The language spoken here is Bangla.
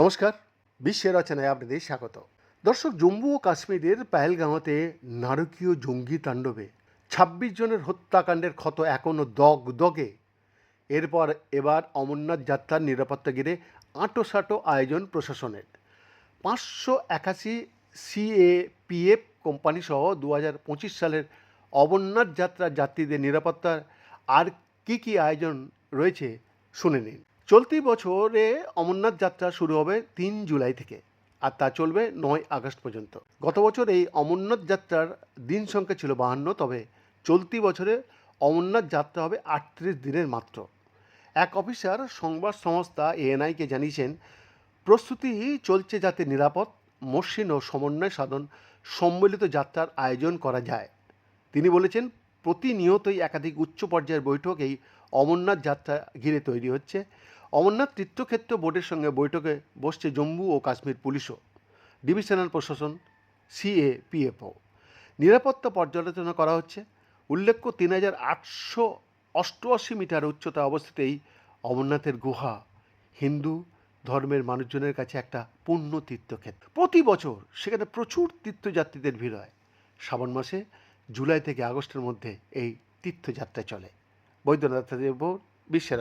নমস্কার, বিশ্বের রচনায় আপনাদের স্বাগত। দর্শক, জম্মু ও কাশ্মীরের পাহেলগাঁওতে নারকীয় জঙ্গি তাণ্ডবে, ছাব্বিশ জনের হত্যাকাণ্ডের ক্ষত এখনও দগ দগে। এরপর এবার অমরনাথ যাত্রার নিরাপত্তা ঘিরে আঁটোসাঁটো আয়োজন প্রশাসনের। পাঁচশো একাশি সিএপিএফ কোম্পানি সহ দু হাজার পঁচিশ সালের অমরনাথ যাত্রার যাত্রীদের নিরাপত্তার আর কি কি আয়োজন রয়েছে শুনে নিন। চলতি বছরে অমরনাথ যাত্রা শুরু হবে তিন জুলাই থেকে, আর তা চলবে নয় আগস্ট পর্যন্ত। গত বছর এই অমরনাথ যাত্রার দিন সংখ্যা ছিল বাহান্ন, তবে চলতি বছরে অমরনাথ যাত্রা হবে আটত্রিশ দিনের মাত্র। এক অফিসার, সংবাদ সংস্থা এএনআইকে জানিয়েছেন, প্রস্তুতি চলছে যাতে নিরাপদ, মসৃণ ও সমন্বয় সাধন সম্মিলিত যাত্রার আয়োজন করা যায়। তিনি বলেছেন প্রতিনিয়তই একাধিক উচ্চ পর্যায়ের বৈঠক এই অমরনাথ যাত্রা ঘিরে তৈরি হচ্ছে। অমরনাথ তীর্থক্ষেত্র বোর্ডের সঙ্গে বৈঠকে বসছে জম্মু ও কাশ্মীর পুলিশও। ডিভিশনাল প্রশাসন, সিএপিএফও। নিরাপত্তা পর্যালোচনা করা হচ্ছে। উল্লেখ্য, তিন হাজার আটশো অষ্টআশি মিটার উচ্চতা অবস্থিত এই অমরনাথের গুহা হিন্দু ধর্মের মানুষজনের কাছে একটা পূর্ণ তীর্থক্ষেত্র। প্রতি বছর সেখানে প্রচুর তীর্থযাত্রীদের ভিড় হয়। শ্রাবণ মাসে জুলাই থেকে আগস্টের মধ্যে এই তীর্থযাত্রা চলে। বৈদ্যনাথ দেব বিশ্বের